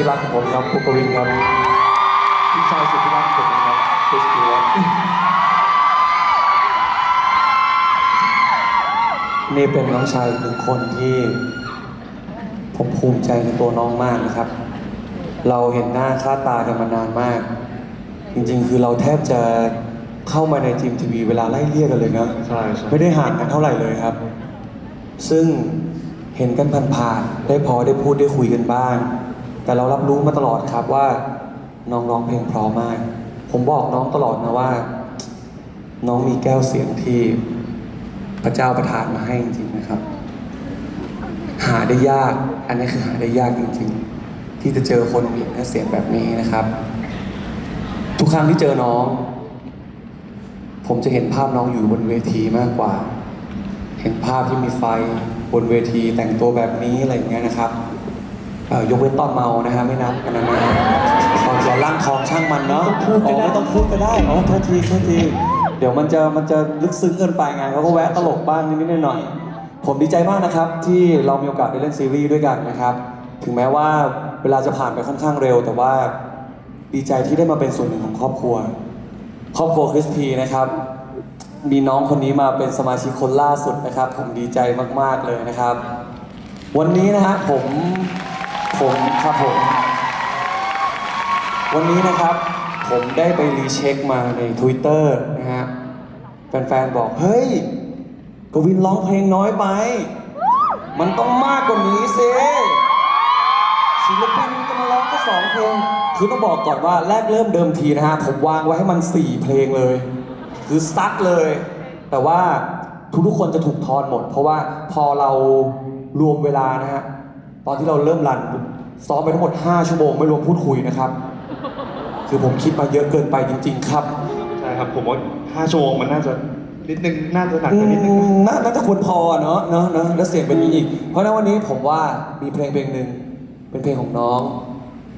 ที่รักของผมครับภูกวินครับพี่ชายสุดที่รักของผมครับคริสตีวัตนี่เป็นน้องชายอีกหนึ่งคนที่ ผมภูมิใจในตัวน้องมากนะครับ เราเห็นหน้าค่าตากันมานานมาก จริงๆ คือเราแทบจะเข้ามาในทีมทีวีเวลาไล่เรียกกันเลยนะใช่ใช่ไม่ได้ห่างกันเท่าไหร่เลยครับ ซึ่งเห็นกันผ่านๆได้พอได้พูดได้คุยกันบ้าง แต่เรารับรู้มาตลอดครับว่า น้องร้องเพลงเพราะมาก ผมบอกน้องตลอดนะว่า น้องมีแก้วเสียงที่พระเจ้าประทานมาให้จริงๆนะครับ หาได้ยาก อันนี้คือหาได้ยากจริง ๆ ที่จะเจอคนมีเนื้อเสียงแบบนี้นะครับ ทุกครั้งที่เจอน้อง ผมจะเห็นภาพน้องอยู่บนเวทีมากกว่า เห็นภาพที่มีไฟบนเวทีแต่งตัวแบบนี้อะไรอย่างเงี้ยนะครับ ยกเว้นตอนเมานะฮะไม่นับกันนะนะตอนเราล่างทองช่างมันเนาะอ๋อไม่ต้องพูดก็ได้อ๋อโทษทีโทษทีเดี๋ยวมันจะมันจะลึกซึ้งเกินไปไงเขาก็แวะตลกบ้างนิดๆหน่อยๆผมดีใจมากนะครับที่เรามีโอกาสได้เล่นซีรีส์ด้วยกันนะครับ ถึงแม้ว่าเวลาจะผ่านไปค่อนข้างเร็ว แต่ว่าดีใจที่ได้มาเป็นส่วนหนึ่งของครอบครัว ครอบครัวคริสพีนะครับมีน้องคนนี้มาเป็นสมาชิกคนล่าสุดนะครับ ผมดีใจมากๆเลยนะครับ วันนี้นะฮะผม ผมครับผม วันนี้นะครับ ผมได้ไปรีเช็คมาใน Twitter นะฮะ แฟนๆ บอก เฮ้ย กวินร้องเพลงน้อยไป มันต้องมากกว่านี้สิศิลปินจะมาร้องแค่สองเพลง คือต้องบอกก่อนว่าแรกเริ่มเดิมทีนะฮะ ผมวางไว้ให้มัน 4 เพลงเลย คือซัดเลย แต่ว่าทุกๆคนจะถูกทอนหมด เพราะว่าพอเรารวมเวลานะฮะ ตอนที่เราเริ่มรันซ้อมไปทั้งหมด 5 ชั่วโมงไม่รวมพูดคุยนะครับ คือผมคิดมาเยอะเกินไปจริง ๆ ครับใช่ครับผมว่า 5 ชั่วโมงมันน่าจะนิดนึงน่าจะหนักไปนิดนึงอืมน่าน่าจะควรพอเนาะเนาะเนาะแล้วเสียงเป็นอย่างนี้อีก เพราะฉะนั้นวันนี้ผมว่ามีเพลงเพลงหนึ่งเป็นเพลงของน้อง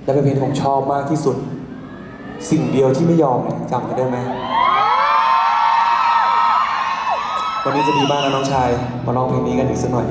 และเป็นเพลงที่ผมชอบมากที่สุด สิ่งเดียวที่ไม่ยอมเนี่ยจำกันได้ไหมวันนี้จะดีมากนะน้องชายมาร้องเพลงนี้กันอีกสักหน่อย